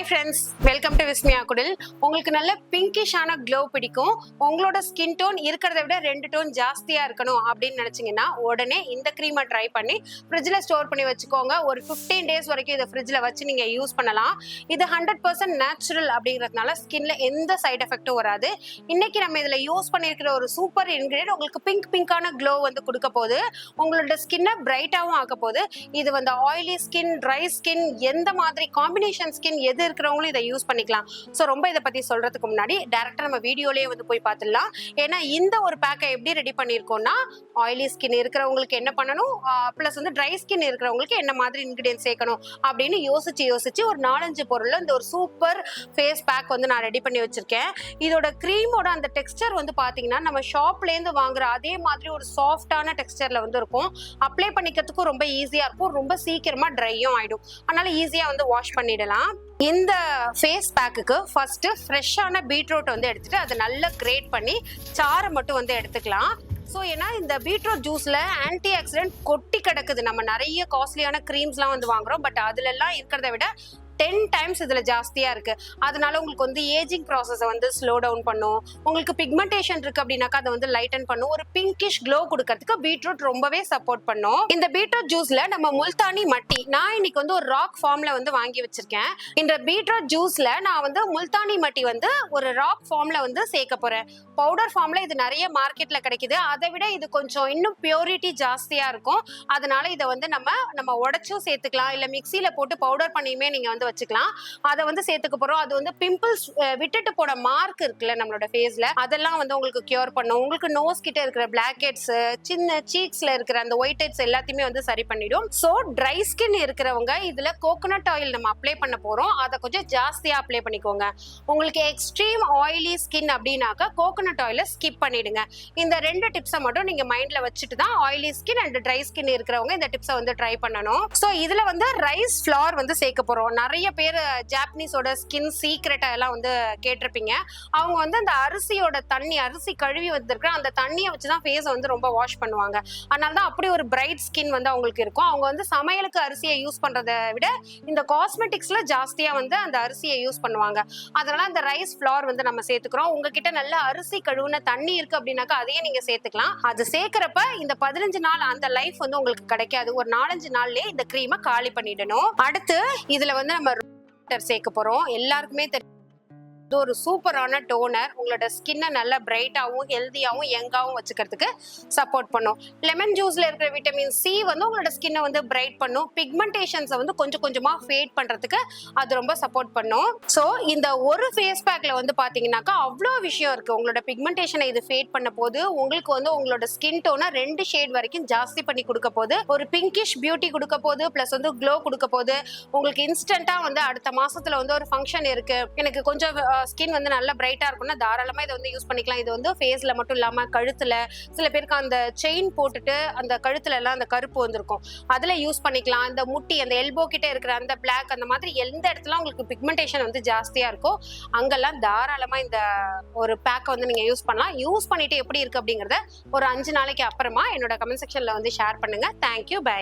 Hi friends welcome to Vismaya Kudil உங்களுக்கு நல்ல பிங்கிஷான glow பிடிக்கும். உங்களோட ஸ்கின் டோன் இருக்கிறத விட ரெண்டு டோன் ஜாஸ்தியாக இருக்கணும் அப்படின்னு நினச்சிங்கன்னா உடனே இந்த க்ரீமை ட்ரை பண்ணி ஃப்ரிட்ஜில் ஸ்டோர் பண்ணி வச்சுக்கோங்க. ஒரு ஃபிஃப்டீன் டேஸ் வரைக்கும் இதை ஃப்ரிட்ஜில் வச்சு நீங்கள் யூஸ் பண்ணலாம். இது ஹண்ட்ரட் பர்சன்ட் நேச்சுரல் அப்படிங்கிறதுனால ஸ்கின்ல எந்த சைட் எஃபெக்ட்டும் வராது. இன்னைக்கு நம்ம இதில் யூஸ் பண்ணியிருக்கிற ஒரு சூப்பர் இன்க்ரீடியன்ட் உங்களுக்கு பிங்க் பிங்கான க்ளோ வந்து கொடுக்க போகுது. உங்களோட ஸ்கின்னை பிரைட்டாகவும் ஆக்க போகுது. இது வந்து ஆயிலி ஸ்கின் ட்ரை ஸ்கின் எந்த மாதிரி காம்பினேஷன் ஸ்கின் எது இருக்கிறவங்களும் இதை யூஸ் பண்ணிக்கலாம். ஸோ ரொம்ப இதை பற்றி சொல்கிறதுக்கு முன்னாடி டேரெக்டாக நம்ம வீடியோலேயே வந்து போய் பார்த்துடலாம். ஏன்னா இந்த ஒரு பேக்கை எப்படி ரெடி பண்ணியிருக்கோம்னா ஆயிலி ஸ்கின் இருக்கிறவங்களுக்கு என்ன பண்ணணும்? ப்ளஸ் வந்து ட்ரை ஸ்கின் இருக்கிறவங்களுக்கு என்ன மாதிரி இன்க்ரீடியன்ஸ் சேர்க்கணும்? அப்படின்னு யோசிச்சு யோசிச்சு ஒரு நாலஞ்சு பொருள் இந்த ஒரு சூப்பர் ஃபேஸ் பேக் வந்து நான் ரெடி பண்ணி வச்சிருக்கேன். இதோட க்ரீமோட அந்த டெக்ஸ்டர் வந்து பார்த்தீங்கன்னா நம்ம ஷாப்லேருந்து வாங்குற அதே மாதிரி ஒரு சாஃப்டான டெக்ஸ்டரில் வந்து இருக்கும். அப்ளை பண்ணிக்கிறதுக்கும் ரொம்ப ஈஸியாக இருக்கும். ரொம்ப சீக்கிரமாக ட்ரையும் ஆகிடும் அதனால ஈஸியாக வந்து வாஷ் பண்ணிடலாம். இந்த ஃபேஸ் பேக்குக்கு ஃபர்ஸ்ட் ஃப்ரெஷ்ஷான பீட்ரூட் வந்து எடுத்துட்டு அதை நல்லா கிரேட் பண்ணி சாரை மட்டும் வந்து எடுத்துக்கலாம். ஸோ ஏன்னா இந்த பீட்ரூட் ஜூஸில் ஆன்டி ஆக்சிடென்ட் கொட்டி கிடக்குது. நம்ம நிறைய காஸ்ட்லியான க்ரீம்ஸ்லாம் வந்து வாங்குகிறோம் பட் அதுலெல்லாம் இருக்கிறத விட டென் டைம்ஸ் இதில் ஜாஸ்தியாக இருக்கு. அதனால உங்களுக்கு வந்து ஏஜிங் ப்ராசஸை வந்து ஸ்லோ டவுன் பண்ணும். உங்களுக்கு பிக்மெண்டேஷன் இருக்கு அப்படின்னாக்கா அதை வந்து லைட்டன் பண்ணும். ஒரு பிங்கிஷ் க்ளோ கொடுக்கறதுக்கு பீட்ரூட் ரொம்பவே சப்போர்ட் பண்ணும். இந்த பீட்ரூட் ஜூஸ்ல நம்ம முல்தானி மட்டி நான் இன்னைக்கு வந்து ஒரு ராக் ஃபார்ம்ல வந்து வாங்கி வச்சிருக்கேன். இந்த பீட்ரூட் ஜூஸ்ல நான் வந்து முல்தானி மட்டி வந்து ஒரு ராக் ஃபார்ம்ல வந்து சேர்க்க போறேன். பவுடர் ஃபார்ம்ல இது நிறைய மார்க்கெட்ல கிடைக்குது. அதை விட இது கொஞ்சம் இன்னும் பியூரிட்டி ஜாஸ்தியா இருக்கும். அதனால இதை வந்து நம்ம நம்ம உடச்சும் சேர்த்துக்கலாம். இல்ல மிக்சியில போட்டு பவுடர் பண்ணியுமே நீங்க வந்து வச்சுக்கலாம். அதை வந்து சேர்த்துக்க போறோம். அது வந்து பிம்பிள்ஸ் விட்டுட்டு போன மார்க் இருக்குல்ல நம்மளோட ஃபேஸ்ல அதெல்லாம் வந்து உங்களுக்கு கியூர் பண்ணும். உங்களுக்கு நோஸ் கிட்ட இருக்கிற பிளாக் ஹெட்ஸ் சின்ன சீக்ஸ்ல இருக்கிற அந்த ஒயிட் ஹெட்ஸ் எல்லாத்தையுமே வந்து சரி பண்ணிடும். ஸோ ட்ரை ஸ்கின் இருக்கிறவங்க இதுல கோகோனட் ஆயில் நம்ம அப்ளை பண்ண போறோம். அதை கொஞ்சம் ஜாஸ்தியா அப்ளை பண்ணிக்கோங்க. உங்களுக்கு எக்ஸ்ட்ரீம் ஆயிலி ஸ்கின் அப்படின்னாக்கா கோகோனட் ஆயில ஸ்கிப் பண்ணிடுங்க. இந்த ரெண்டு டிப்ஸை மட்டும் நீங்க மைண்ட்ல வச்சுட்டு தான் oily skin and dry skin இருக்கிறவங்க இந்த டிப்ஸை வந்து ட்ரை பண்ணணும். ஸோ இதுல வந்து ரைஸ் ஃபிளார் வந்து சேர்க்க போறோம். நிறைய நிறைய பேர் ஜாப்பனீஸோட ஸ்கின் சீக்ரெட்டை எல்லாம் வந்து கேட்டிருப்பீங்க. அவங்க வந்து அந்த அரிசியோட தண்ணி அரிசி கழுவி வந்திருக்கிற அந்த தண்ணியை வச்சு தான் ஃபேஸை வந்து ரொம்ப வாஷ் பண்ணுவாங்க. அதனால தான் அப்படி ஒரு பிரைட் ஸ்கின் வந்து அவங்களுக்கு இருக்கும். அவங்க வந்து சமையலுக்கு அரிசியை யூஸ் பண்ணுறதை விட இந்த காஸ்மெட்டிக்ஸில் ஜாஸ்தியாக வந்து அந்த அரிசியை யூஸ் பண்ணுவாங்க. அதனால அந்த ரைஸ் ஃப்ளார் வந்து நம்ம சேர்த்துக்கிறோம். உங்ககிட்ட நல்ல அரிசி கழுவுன தண்ணி இருக்கு அப்படின்னாக்கா அதையே நீங்க சேர்த்துக்கலாம். அது சேர்க்குறப்ப இந்த பதினஞ்சு நாள் அந்த லைஃப் வந்து உங்களுக்கு கிடைக்காது. ஒரு நாலஞ்சு நாள்லயே இந்த க்ரீமை காலி பண்ணிடணும். அடுத்து இதுல வந்து நம்ம வாட்டர் சேர்க்க போறோம். எல்லாருக்குமே தெரியும் இது ஒரு சூப்பரான டோனர் உங்களோட ஸ்கின்னை நல்லா பிரைட்டாகவும் ஹெல்த்தியாகவும் யங்காகவும் வச்சுக்கிறதுக்கு சப்போர்ட் பண்ணும். லெமன் ஜூஸில் இருக்கிற விட்டமின் சி வந்து உங்களோட ஸ்கின்னை வந்து பிரைட் பண்ணும். பிக்மெண்டேஷன்ஸை வந்து கொஞ்சம் கொஞ்சமாக ஃபேட் பண்ணுறதுக்கு அது ரொம்ப சப்போர்ட் பண்ணும். ஸோ இந்த ஒரு ஃபேஸ் பேக்கில் வந்து பார்த்தீங்கன்னாக்கா அவ்வளோ விஷயம் இருக்குது உங்களோட பிக்மெண்டேஷனை இது ஃபேட் பண்ண போது உங்களுக்கு வந்து உங்களோட ஸ்கின் டோனை ரெண்டு ஷேட் வரைக்கும் ஜாஸ்தி பண்ணி கொடுக்க போது ஒரு பிங்கிஷ் பியூட்டி கொடுக்க போது ப்ளஸ் வந்து க்ளோ கொடுக்க போது உங்களுக்கு இன்ஸ்டண்ட்டாக வந்து அடுத்த மாதத்தில் வந்து ஒரு ஃபங்க்ஷன் இருக்குது எனக்கு கொஞ்சம் ஸ்கின் வந்து நல்லா பிரைட்டா இருக்கும்னா தாராளமா இதை வந்து யூஸ் பண்ணிக்கலாம். இது வந்து ஃபேஸ்ல மட்டும் இல்லாம கழுத்துல சில பேருக்கு அந்த செயின் போட்டுட்டு அந்த கழுத்துல எல்லாம் அந்த கருப்பு வந்திருக்கும். அதுல யூஸ் பண்ணிக்கலாம். அந்த முட்டி அந்த எல்போ கிட்ட இருக்கிற அந்த பிளாக் அந்த மாதிரி எந்த இடத்துல உங்களுக்கு பிக்மெண்டேஷன் வந்து ஜாஸ்தியா இருக்கோ அங்கெல்லாம் தாராளமா இந்த ஒரு பேக்கை வந்து நீங்க யூஸ் பண்ணலாம். யூஸ் பண்ணிட்டு எப்படி இருக்கு அப்படிங்கறத ஒரு அஞ்சு நாளைக்கு அப்புறமா என்னோட கமெண்ட் செக்ஷன்ல வந்து ஷேர் பண்ணுங்க. Thank you bye